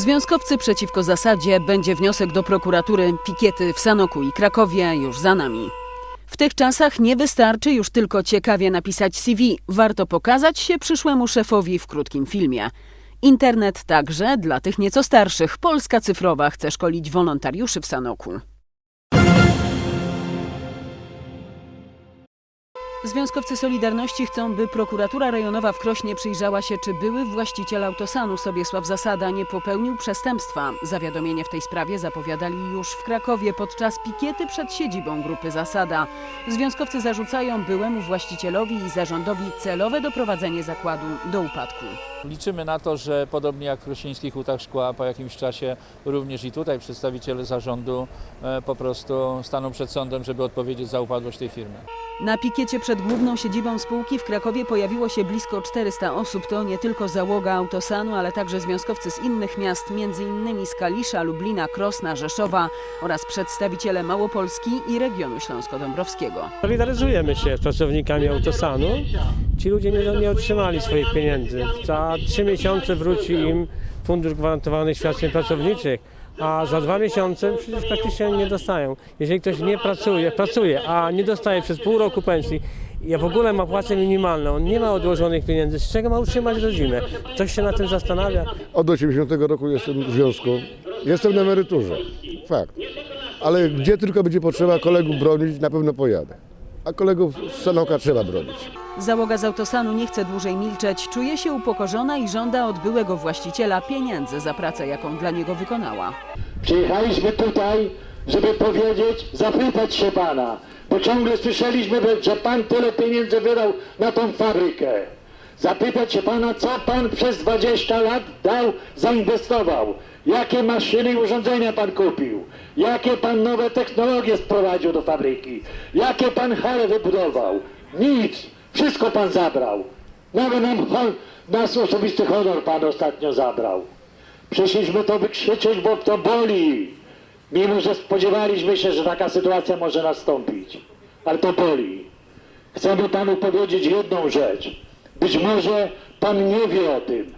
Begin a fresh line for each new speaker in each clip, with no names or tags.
Związkowcy przeciwko zasadzie będzie wniosek do prokuratury. Pikiety w Sanoku i Krakowie już za nami. W tych czasach nie wystarczy już tylko ciekawie napisać CV. Warto pokazać się przyszłemu szefowi w krótkim filmie. Internet także dla tych nieco starszych. Polska Cyfrowa chce szkolić wolontariuszy w Sanoku. Związkowcy Solidarności chcą, by prokuratura rejonowa w Krośnie przyjrzała się, czy były właściciel autosanu Sobiesław Zasada nie popełnił przestępstwa. Zawiadomienie w tej sprawie zapowiadali już w Krakowie podczas pikiety przed siedzibą grupy Zasada. Związkowcy zarzucają byłemu właścicielowi i zarządowi celowe doprowadzenie zakładu do upadku.
Liczymy na to, że podobnie jak w Krosińskich Hutach Szkła, po jakimś czasie również i tutaj przedstawiciele zarządu e, po prostu staną przed sądem, żeby odpowiedzieć za upadłość tej firmy.
Na pikiecie przed główną siedzibą spółki w Krakowie pojawiło się blisko 400 osób. To nie tylko załoga autosanu, ale także związkowcy z innych miast, m.in. z Kalisza, Lublina, Krosna, Rzeszowa oraz przedstawiciele Małopolski i regionu śląsko-dąbrowskiego.
Solidaryzujemy się z pracownikami autosanu. Ci ludzie nie, nie otrzymali swoich pieniędzy. Za trzy miesiące wróci im fundusz gwarantowanych świadczeń pracowniczych, a za dwa miesiące przecież praktycznie nie dostają. Jeżeli ktoś nie pracuje, pracuje, a nie dostaje przez pół roku pensji, i w ogóle ma płacę minimalną, nie ma odłożonych pieniędzy, z czego ma utrzymać rodzinę? Ktoś się na tym zastanawia?
Od 80 roku jestem w związku. Jestem na emeryturze. Fakt. Ale gdzie tylko będzie potrzeba kolegów bronić, na pewno pojadę. A kolegów z Sanoka trzeba bronić.
Załoga z autosanu nie chce dłużej milczeć, czuje się upokorzona i żąda od byłego właściciela pieniędzy za pracę, jaką dla niego wykonała.
Przyjechaliśmy tutaj, żeby powiedzieć, zapytać się pana, bo ciągle słyszeliśmy, że pan tyle pieniędzy wydał na tą fabrykę. Zapytać się pana, co pan przez 20 lat dał, zainwestował. Jakie maszyny i urządzenia pan kupił? Jakie pan nowe technologie sprowadził do fabryki? Jakie pan hale wybudował? Nic. Wszystko pan zabrał. Nawet nam nasz osobisty honor pan ostatnio zabrał. Przyszliśmy to wykrzyczeć, bo to boli. Mimo, że spodziewaliśmy się, że taka sytuacja może nastąpić. Ale to boli. Chcemy panu powiedzieć jedną rzecz. Być może pan nie wie o tym,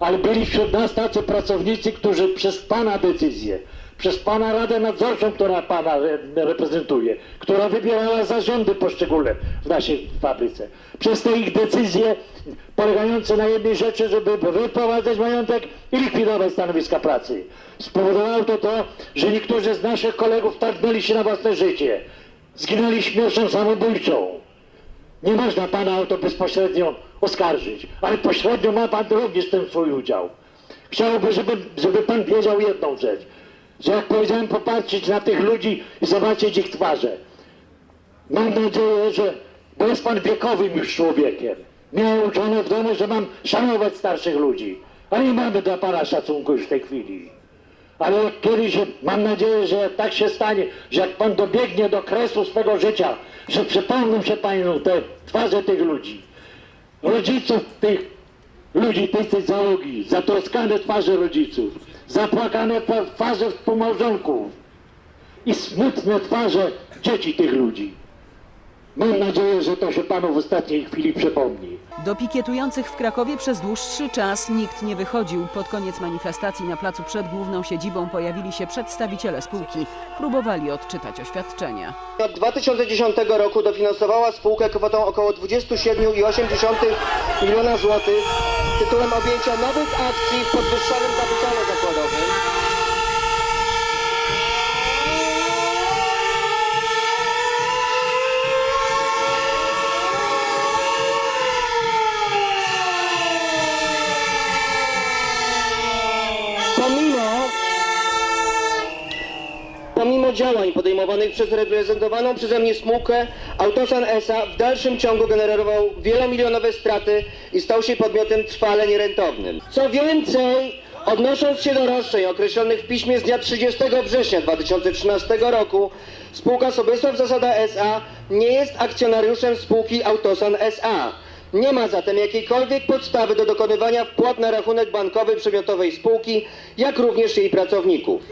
ale byli wśród nas tacy pracownicy, którzy przez pana decyzję, przez pana Radę Nadzorczą, która pana re- reprezentuje, która wybierała zarządy poszczególne w naszej fabryce, przez te ich decyzje polegające na jednej rzeczy, żeby wyprowadzać majątek i likwidować stanowiska pracy. Spowodowało to to, że niektórzy z naszych kolegów targnęli się na własne życie. Zginęli śmiercią samobójczą. Nie można pana o to bezpośrednio oskarżyć, ale pośrednio ma pan również ten swój udział. Chciałbym, żeby, żeby pan wiedział jedną rzecz, że jak powiedziałem, popatrzeć na tych ludzi i zobaczyć ich twarze. Mam nadzieję, że, bo jest pan wiekowym już człowiekiem. Miałem uczone w domu, że mam szanować starszych ludzi, ale nie mamy dla pana szacunku już w tej chwili. Ale jak kiedyś, mam nadzieję, że tak się stanie, że jak pan dobiegnie do kresu swego życia, że przypomną się panu te twarze tych ludzi, rodziców tych ludzi, tej, tej załogi, zatroskane twarze rodziców, zapłakane twa- twarze współmałżonków i smutne twarze dzieci tych ludzi. Mam nadzieję, że to się panu w ostatniej chwili przypomni.
Do pikietujących w Krakowie przez dłuższy czas nikt nie wychodził. Pod koniec manifestacji na placu przed główną siedzibą pojawili się przedstawiciele spółki. Próbowali odczytać oświadczenia.
Od 2010 roku dofinansowała spółkę kwotą około 27,8 miliona złotych tytułem objęcia nowych akcji w podwyższonym kapitale zakładowym. Działań podejmowanych przez reprezentowaną przeze mnie spółkę, Autosan S.A. w dalszym ciągu generował wielomilionowe straty i stał się podmiotem trwale nierentownym. Co więcej, odnosząc się do roszczeń określonych w piśmie z dnia 30 września 2013 roku, spółka Sobiesław Zasada S.A. nie jest akcjonariuszem spółki Autosan S.A. Nie ma zatem jakiejkolwiek podstawy do dokonywania wpłat na rachunek bankowy przedmiotowej spółki, jak również jej pracowników.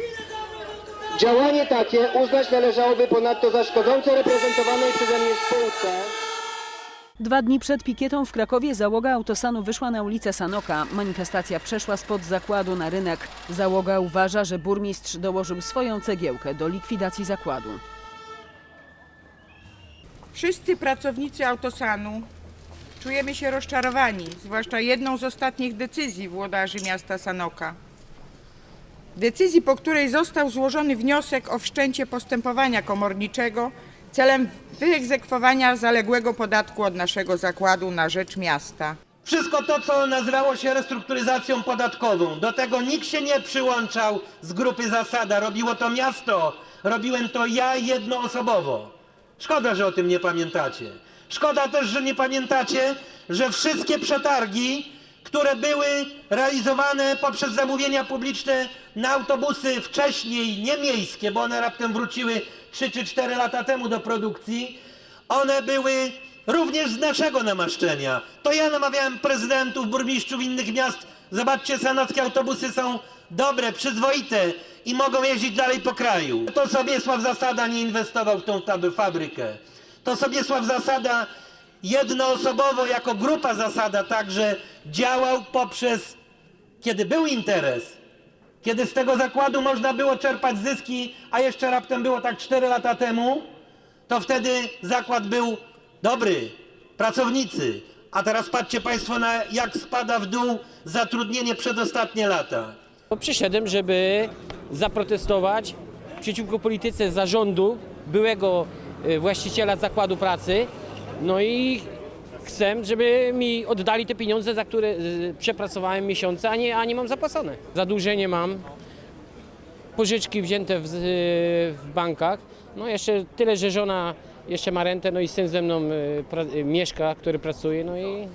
Działanie takie uznać należałoby ponadto za szkodzące reprezentowanej przeze mnie spółce
Dwa dni przed pikietą w Krakowie załoga autosanu wyszła na ulicę Sanoka. Manifestacja przeszła spod zakładu na rynek. Załoga uważa, że burmistrz dołożył swoją cegiełkę do likwidacji zakładu.
Wszyscy pracownicy autosanu czujemy się rozczarowani, zwłaszcza jedną z ostatnich decyzji włodarzy miasta Sanoka. Decyzji, po której został złożony wniosek o wszczęcie postępowania komorniczego celem wyegzekwowania zaległego podatku od naszego zakładu na rzecz miasta.
Wszystko to, co nazywało się restrukturyzacją podatkową, do tego nikt się nie przyłączał z grupy Zasada. Robiło to miasto, robiłem to ja jednoosobowo. Szkoda, że o tym nie pamiętacie. Szkoda też, że nie pamiętacie, że wszystkie przetargi, które były realizowane poprzez zamówienia publiczne na autobusy wcześniej nie miejskie, bo one raptem wróciły 3 czy 4 lata temu do produkcji, one były również z naszego namaszczenia. To ja namawiałem prezydentów, burmistrzów innych miast. Zobaczcie, sanockie autobusy są dobre, przyzwoite i mogą jeździć dalej po kraju. To Sobiesław Zasada nie inwestował w tą fabrykę. To Sobiesław Zasada jednoosobowo, jako grupa Zasada także działał poprzez, kiedy był interes, kiedy z tego zakładu można było czerpać zyski, a jeszcze raptem było tak 4 lata temu, to wtedy zakład był dobry, pracownicy. A teraz patrzcie Państwo na jak spada w dół zatrudnienie przez ostatnie lata.
Przyszedłem, żeby zaprotestować przeciwko polityce zarządu byłego e, właściciela zakładu pracy. No i chcę, żeby mi oddali te pieniądze, za które przepracowałem miesiące, a nie, a nie mam zapłacone. Zadłużenie mam, pożyczki wzięte w, w bankach. No jeszcze tyle, że żona jeszcze ma rentę, no i syn ze mną e, pra, e, mieszka, który pracuje, no i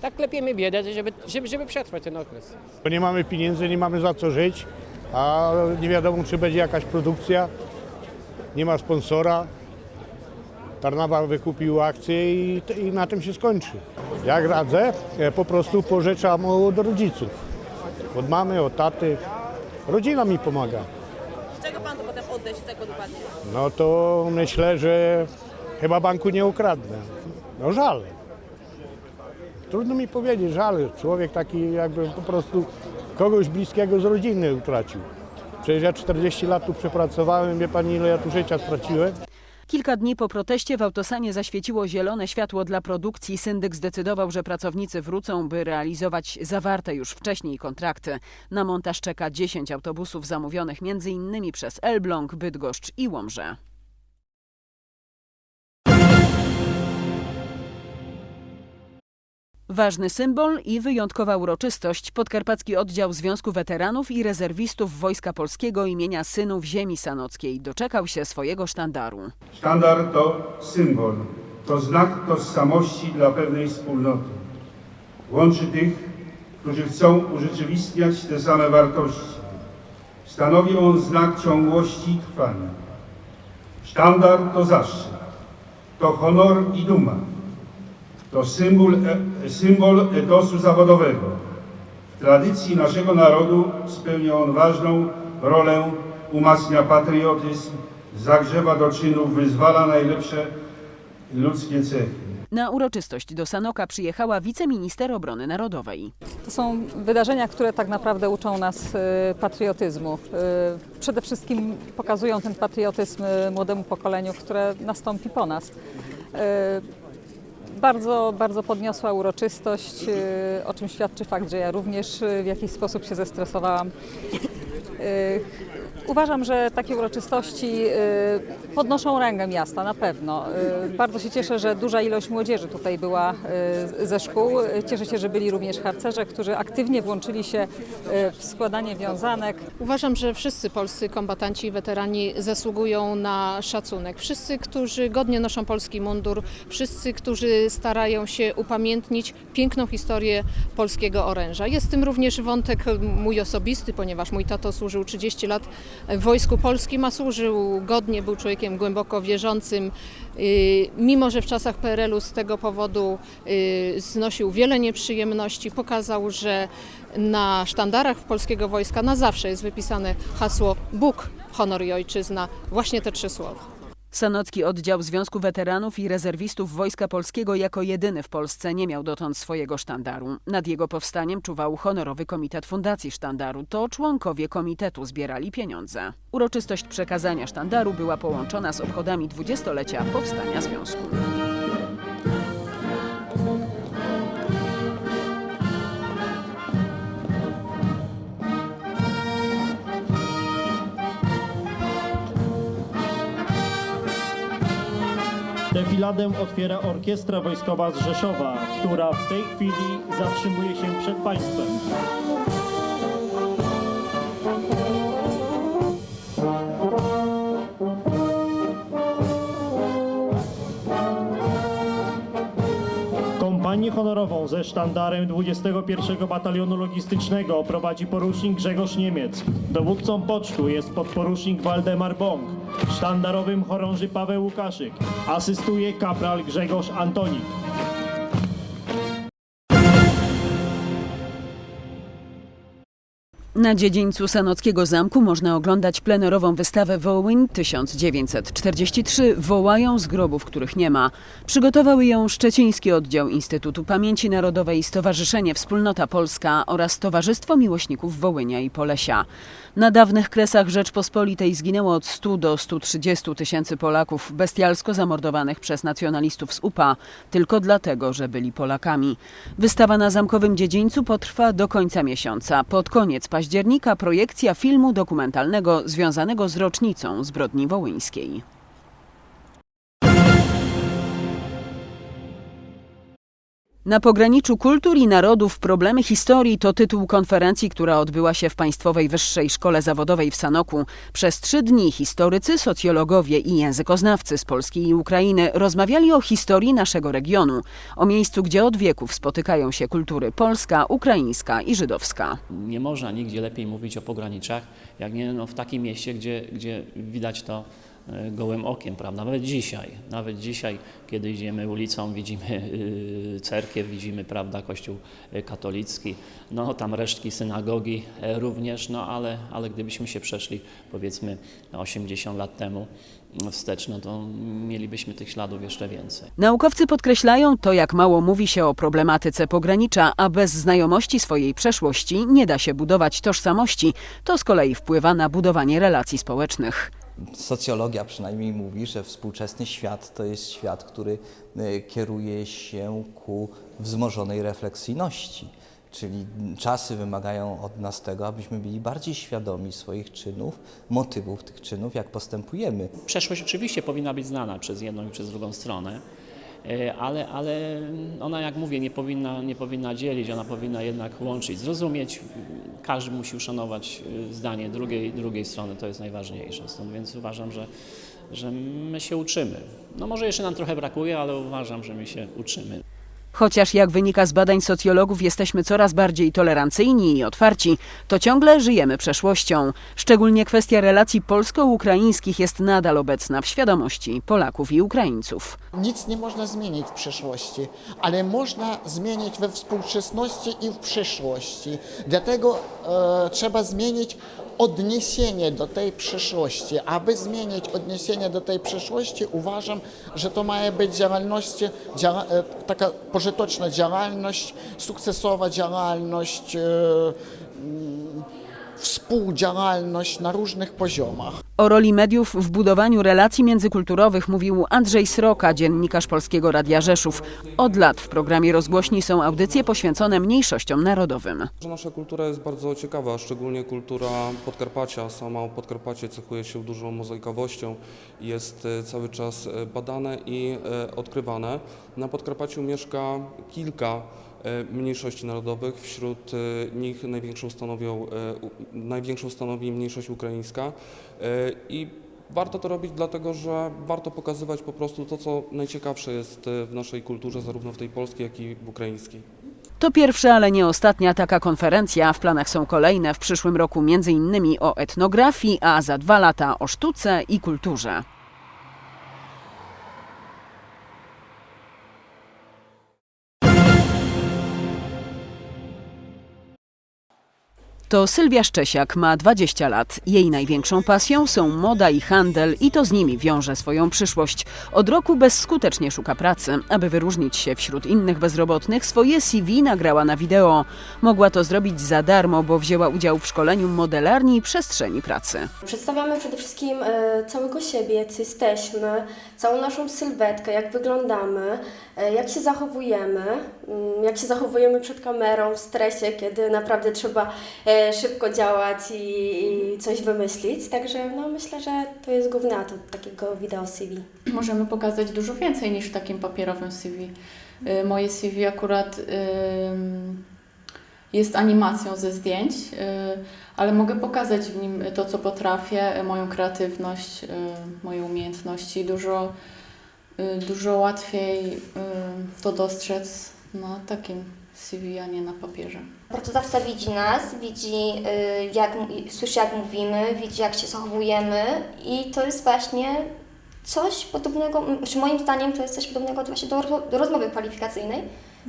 tak klepiemy biedę, żeby, żeby, żeby przetrwać ten okres.
Bo nie mamy pieniędzy, nie mamy za co żyć, a nie wiadomo, czy będzie jakaś produkcja. Nie ma sponsora. Tarnawa wykupił akcje i, i na tym się skończy. Jak radzę, e, po prostu pożyczam od rodziców. Od mamy, od taty. Rodzina mi pomaga.
Czego pan to potem odda, jeśli zakład upadnie?
No to myślę, że chyba banku nie ukradnę. No żal. Trudno mi powiedzieć, żal. Człowiek taki jakby po prostu kogoś bliskiego z rodziny utracił. Przecież ja 40 lat tu przepracowałem, wie pani ile ja tu życia straciłem.
Kilka dni po proteście w autosanie zaświeciło zielone światło dla produkcji. Syndyk zdecydował, że pracownicy wrócą, by realizować zawarte już wcześniej kontrakty. Na montaż czeka 10 autobusów zamówionych m.in. przez Elbląg, Bydgoszcz i Łomżę. Ważny symbol i wyjątkowa uroczystość. Podkarpacki Oddział Związku Weteranów i Rezerwistów Wojska Polskiego imienia Synów Ziemi Sanockiej doczekał się swojego sztandaru.
Sztandar to symbol, to znak tożsamości dla pewnej wspólnoty. Łączy tych, którzy chcą urzeczywistniać te same wartości. Stanowi on znak ciągłości i trwania. Sztandar to zaszczyt, to honor i duma. To symbol, e, symbol etosu zawodowego. W tradycji naszego narodu spełnia on ważną rolę, umacnia patriotyzm, zagrzewa do czynów, wyzwala najlepsze ludzkie cechy.
Na uroczystość do Sanoka przyjechała wiceminister obrony narodowej.
To są wydarzenia, które tak naprawdę uczą nas e, patriotyzmu. E, Przede wszystkim pokazują ten patriotyzm e, młodemu pokoleniu, które nastąpi po nas. Bardzo, bardzo podniosła uroczystość, e, o czym świadczy fakt, że ja również e, w jakiś sposób się zestresowałam. Uważam, że takie uroczystości e, podnoszą rangę miasta, na pewno. E, Bardzo się cieszę, że duża ilość młodzieży tutaj była e, ze szkół. Cieszę się, że byli również harcerze, którzy aktywnie włączyli się w składanie wiązanek.
Uważam, że wszyscy polscy kombatanci i weterani zasługują na szacunek. Wszyscy, którzy godnie noszą polski mundur, wszyscy, którzy starają się upamiętnić piękną historię polskiego oręża. Jest w tym również wątek mój osobisty, ponieważ mój tato służył 30 lat w Wojsku Polskim, a służył godnie, był człowiekiem głęboko wierzącym. Yy, Mimo, że w czasach PRL-u z tego powodu yy, znosił wiele nieprzyjemności, pokazał, że na sztandarach polskiego wojska na zawsze jest wypisane hasło Bóg, honor i ojczyzna. Właśnie te trzy słowa.
Sanocki oddział Związku Weteranów i Rezerwistów Wojska Polskiego jako jedyny w Polsce nie miał dotąd swojego sztandaru. Nad jego powstaniem czuwał honorowy komitet Fundacji Sztandaru. To członkowie komitetu zbierali pieniądze. Uroczystość przekazania sztandaru była połączona z obchodami dwudziestolecia powstania związku.
Otwiera Orkiestra Wojskowa z Rzeszowa, która w tej chwili zatrzymuje się przed państwem. Honorową ze sztandarem 21 Batalionu Logistycznego prowadzi porucznik Grzegorz Niemiec. Dowódcą pocztu jest podporucznik Waldemar Bąk. Sztandarowym chorąży Paweł Łukaszyk. Asystuje kapral Grzegorz Antonik.
Na dziedzińcu Sanockiego Zamku można oglądać plenerową wystawę Wołyń 1943 Wołają z grobów, których nie ma. Przygotowały ją Szczeciński Oddział Instytutu Pamięci Narodowej, Stowarzyszenie Wspólnota Polska oraz Towarzystwo Miłośników Wołynia i Polesia. Na dawnych kresach Rzeczpospolitej zginęło od 100 do 130 tysięcy Polaków bestialsko zamordowanych przez nacjonalistów z UPA tylko dlatego, że byli Polakami. Wystawa na Zamkowym Dziedzińcu potrwa do końca miesiąca. Pod koniec października projekcja filmu dokumentalnego związanego z rocznicą zbrodni wołyńskiej. Na pograniczu kultur i narodów problemy historii to tytuł konferencji, która odbyła się w Państwowej Wyższej Szkole Zawodowej w Sanoku. Przez trzy dni historycy, socjologowie i językoznawcy z Polski i Ukrainy rozmawiali o historii naszego regionu, o miejscu, gdzie od wieków spotykają się kultury polska, ukraińska i żydowska.
Nie można nigdzie lepiej mówić o pograniczach, jak nie no, w takim mieście, gdzie, gdzie widać to gołym okiem, prawda? Nawet dzisiaj, nawet dzisiaj, kiedy idziemy ulicą, widzimy y, cerkiew, widzimy, prawda, kościół y, katolicki, no tam resztki synagogi e, również, no ale, ale gdybyśmy się przeszli powiedzmy 80 lat temu wstecz, no to mielibyśmy tych śladów jeszcze więcej.
Naukowcy podkreślają to, jak mało mówi się o problematyce pogranicza, a bez znajomości swojej przeszłości nie da się budować tożsamości. To z kolei wpływa na budowanie relacji społecznych.
Socjologia przynajmniej mówi, że współczesny świat to jest świat, który y, kieruje się ku wzmożonej refleksyjności. Czyli czasy wymagają od nas tego, abyśmy byli bardziej świadomi swoich czynów, motywów tych czynów, jak postępujemy.
Przeszłość oczywiście powinna być znana przez jedną i przez drugą stronę, e, ale, ale ona, jak mówię, nie powinna, nie powinna dzielić, ona powinna jednak łączyć, zrozumieć. Każdy musi uszanować e, zdanie drugiej, drugiej strony, to jest najważniejsze. Stąd więc uważam, że, że my się uczymy. No może jeszcze nam trochę brakuje, ale uważam, że my się uczymy.
Chociaż jak wynika z badań socjologów jesteśmy coraz bardziej tolerancyjni i otwarci, to ciągle żyjemy przeszłością. Szczególnie kwestia relacji polsko-ukraińskich jest nadal obecna w świadomości Polaków i Ukraińców.
Nic nie można zmienić w przeszłości, ale można zmienić we współczesności i w przyszłości. Dlatego e, trzeba zmienić odniesienie do tej przeszłości. Aby zmienić odniesienie do tej przeszłości, uważam, że to ma być działalność, działa, e, taka pożyteczna działalność, sukcesowa działalność, e, mm, współdziałalność na różnych poziomach.
O roli mediów w budowaniu relacji międzykulturowych mówił Andrzej Sroka, dziennikarz Polskiego Radia Rzeszów. Od lat w programie rozgłośni są audycje poświęcone mniejszościom narodowym.
Nasza kultura jest bardzo ciekawa, szczególnie kultura Podkarpacia. Sama Podkarpacie cechuje się dużą mozaikowością, jest e, cały czas e, badane i e, odkrywane. Na Podkarpaciu mieszka kilka mniejszości narodowych, wśród e, nich największą, stanowią, e, największą stanowi mniejszość ukraińska e, i warto to robić dlatego, że warto pokazywać po prostu to, co najciekawsze jest e, w naszej kulturze, zarówno w tej polskiej, jak i w ukraińskiej.
To pierwsza, ale nie ostatnia taka konferencja. W planach są kolejne w przyszłym roku między innymi o etnografii, a za dwa lata o sztuce i kulturze. To Sylwia Szczesiak ma 20 lat. Jej największą pasją są moda i handel i to z nimi wiąże swoją przyszłość. Od roku bezskutecznie szuka pracy. Aby wyróżnić się wśród innych bezrobotnych, swoje CV nagrała na wideo. Mogła to zrobić za darmo, bo wzięła udział w szkoleniu modelarni i przestrzeni pracy.
Przedstawiamy przede wszystkim e, całego siebie, co jesteśmy, całą naszą sylwetkę, jak wyglądamy, e, jak się zachowujemy, mm, jak się zachowujemy przed kamerą w stresie, kiedy naprawdę trzeba e, szybko działać i, coś wymyślić. Także no, myślę, że to jest główny atut takiego wideo CV.
Możemy pokazać dużo więcej niż w takim papierowym CV. Y, Moje CV akurat jest animacją ze zdjęć, y, ale mogę pokazać w nim to, co potrafię, moją kreatywność, y, moje umiejętności. Dużo, dużo łatwiej to dostrzec na takim CV, a nie na papierze.
Pracodawca widzi nas, widzi y, jak, słyszy jak mówimy, widzi jak się zachowujemy i to jest właśnie coś podobnego, czy moim zdaniem to jest coś podobnego właśnie do, do rozmowy kwalifikacyjnej.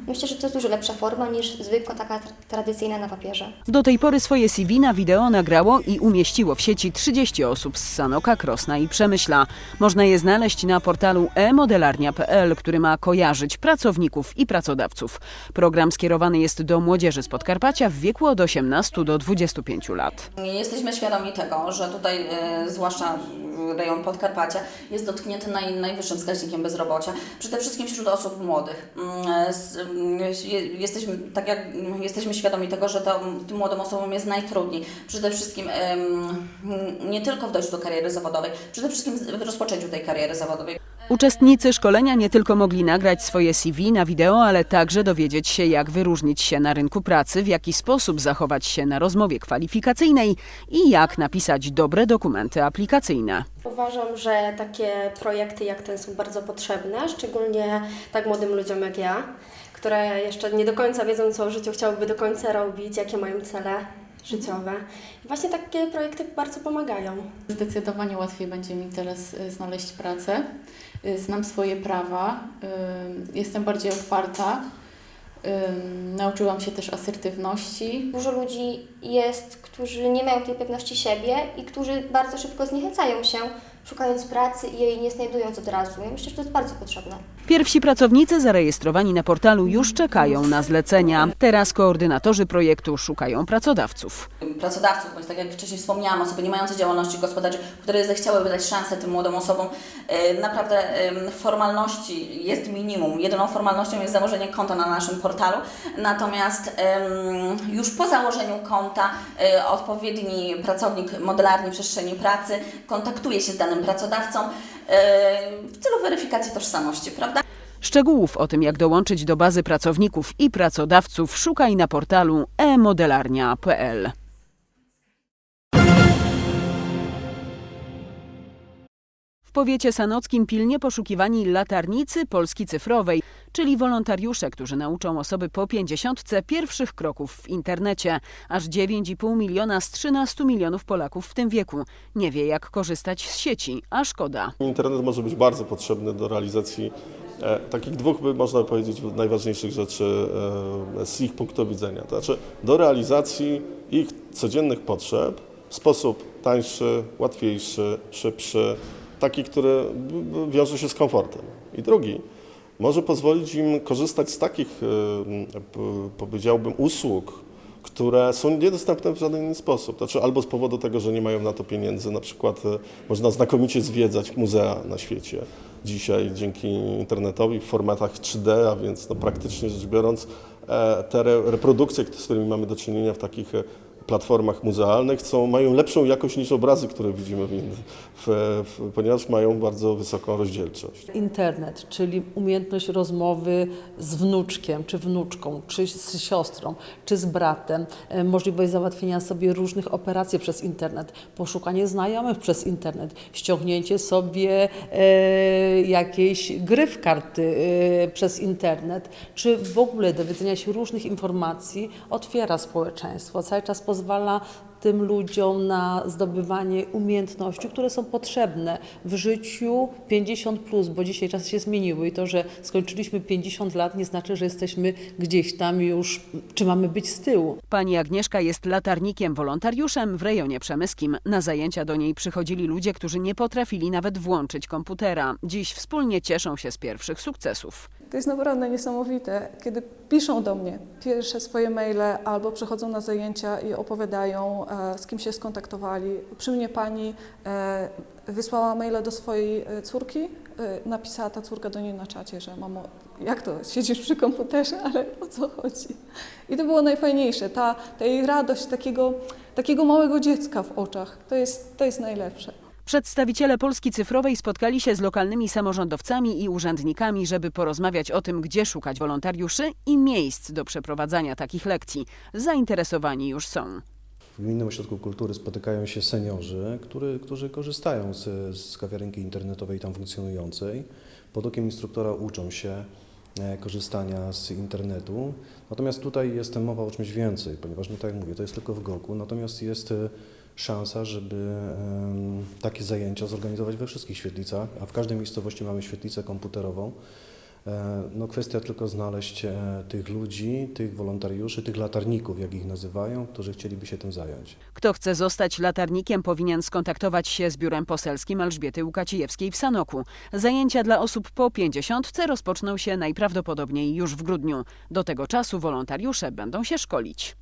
Myślę, że to jest dużo lepsza forma niż zwykła taka tra- tradycyjna na papierze.
Do tej pory swoje CV na wideo nagrało i umieściło w sieci 30 osób z Sanoka, Krosna i Przemyśla. Można je znaleźć na portalu e-modelarnia.pl, który ma kojarzyć pracowników i pracodawców. Program skierowany jest do młodzieży z Podkarpacia w wieku od 18 do 25 lat.
Jesteśmy świadomi tego, że tutaj, e, zwłaszcza rejon Podkarpacia, jest dotknięty naj, najwyższym wskaźnikiem bezrobocia. Przede wszystkim wśród osób młodych. Mm, e, Jesteśmy, tak jak jesteśmy świadomi tego, że to, tym młodym osobom jest najtrudniej. Przede wszystkim nie tylko w dojściu do kariery zawodowej, przede wszystkim w rozpoczęciu tej kariery zawodowej.
Uczestnicy szkolenia nie tylko mogli nagrać swoje CV na wideo, ale także dowiedzieć się, jak wyróżnić się na rynku pracy, w jaki sposób zachować się na rozmowie kwalifikacyjnej i jak napisać dobre dokumenty aplikacyjne.
Uważam, że takie projekty jak ten są bardzo potrzebne, szczególnie tak młodym ludziom jak ja, które jeszcze nie do końca wiedzą, co w życiu chciałyby do końca robić, jakie mają cele życiowe. I właśnie takie projekty bardzo pomagają.
Zdecydowanie łatwiej będzie mi teraz y, znaleźć pracę. Y, Znam swoje prawa, y, jestem bardziej otwarta. Nauczyłam się też asertywności.
Dużo ludzi jest, którzy nie mają tej pewności siebie i którzy bardzo szybko zniechęcają się, szukając pracy i jej nie znajdując od razu. Ja myślę, że to jest bardzo potrzebne.
Pierwsi pracownicy zarejestrowani na portalu już czekają na zlecenia. Teraz koordynatorzy projektu szukają pracodawców.
pracodawców, bądź tak jak wcześniej wspomniałam, osoby nie mające działalności gospodarczej, które zechciałyby dać szansę tym młodym osobom. E, Naprawdę formalności jest minimum. Jedyną formalnością jest założenie konta na naszym portalu. Natomiast już po założeniu konta e, odpowiedni pracownik modelarni przestrzeni pracy kontaktuje się z danym pracodawcą e, w celu weryfikacji tożsamości, prawda?
Szczegółów o tym, jak dołączyć do bazy pracowników i pracodawców, szukaj na portalu e-modelarnia.pl. powiecie sanockim pilnie poszukiwani latarnicy Polski Cyfrowej, czyli wolontariusze, którzy nauczą osoby po pięćdziesiątce pierwszych kroków w internecie. Aż 9,5 miliona z 13 milionów Polaków w tym wieku nie wie, jak korzystać z sieci, a szkoda.
Internet może być bardzo potrzebny do realizacji e, takich dwóch, by można powiedzieć, najważniejszych rzeczy e, z ich punktu widzenia. To znaczy do realizacji ich codziennych potrzeb w sposób tańszy, łatwiejszy, szybszy, taki, który wiąże się z komfortem. I drugi, może pozwolić im korzystać z takich, p- powiedziałbym, usług, które są niedostępne w żaden inny sposób. Znaczy albo z powodu tego, że nie mają na to pieniędzy, na przykład e, można znakomicie zwiedzać muzea na świecie dzisiaj dzięki internetowi w formatach 3D, a więc no, praktycznie rzecz biorąc e, te re- reprodukcje, z którymi mamy do czynienia w takich e, platformach muzealnych, są, mają lepszą jakość niż obrazy, które widzimy w w, w, ponieważ mają bardzo wysoką rozdzielczość.
Internet, czyli umiejętność rozmowy z wnuczkiem, czy wnuczką, czy z siostrą, czy z bratem, e, możliwość załatwienia sobie różnych operacji przez internet, poszukanie znajomych przez internet, ściągnięcie sobie e, jakiejś gry w karty e, przez internet, czy w ogóle dowiedzenia się różnych informacji otwiera społeczeństwo, cały czas pozwala tym ludziom na zdobywanie umiejętności, które są potrzebne w życiu 50, plus, bo dzisiaj czasy się zmieniły i to, że skończyliśmy 50 lat, nie znaczy, że jesteśmy gdzieś tam już, czy mamy być z tyłu.
Pani Agnieszka jest latarnikiem wolontariuszem w rejonie przemyskim. Na zajęcia do niej przychodzili ludzie, którzy nie potrafili nawet włączyć komputera. Dziś wspólnie cieszą się z pierwszych sukcesów.
To jest naprawdę niesamowite, kiedy piszą do mnie pierwsze swoje maile albo przychodzą na zajęcia i opowiadają, e, z kim się skontaktowali. Przy mnie pani e, wysłała maila do swojej e, córki, napisała ta córka do niej na czacie, że mamo, jak to, siedzisz przy komputerze, ale o co chodzi? I to było najfajniejsze, ta, ta jej radość takiego, takiego małego dziecka w oczach, to jest, to jest najlepsze.
Przedstawiciele Polski Cyfrowej spotkali się z lokalnymi samorządowcami i urzędnikami, żeby porozmawiać o tym, gdzie szukać wolontariuszy i miejsc do przeprowadzania takich lekcji. Zainteresowani już są.
W Gminnym Ośrodku Kultury spotykają się seniorzy, który, którzy korzystają z, z kawiarenki internetowej tam funkcjonującej. Pod okiem instruktora uczą się e, korzystania z internetu. Natomiast tutaj jest mowa o czymś więcej, ponieważ, no tak jak mówię, to jest tylko w Goku, natomiast jest e, szansa, żeby takie zajęcia zorganizować we wszystkich świetlicach, a w każdej miejscowości mamy świetlicę komputerową. E, No kwestia tylko znaleźć e, tych ludzi, tych wolontariuszy, tych latarników, jak ich nazywają, którzy chcieliby się tym zająć.
Kto chce zostać latarnikiem, powinien skontaktować się z biurem poselskim Elżbiety Łukacijewskiej w Sanoku. Zajęcia dla osób po 50 rozpoczną się najprawdopodobniej już w grudniu. Do tego czasu wolontariusze będą się szkolić.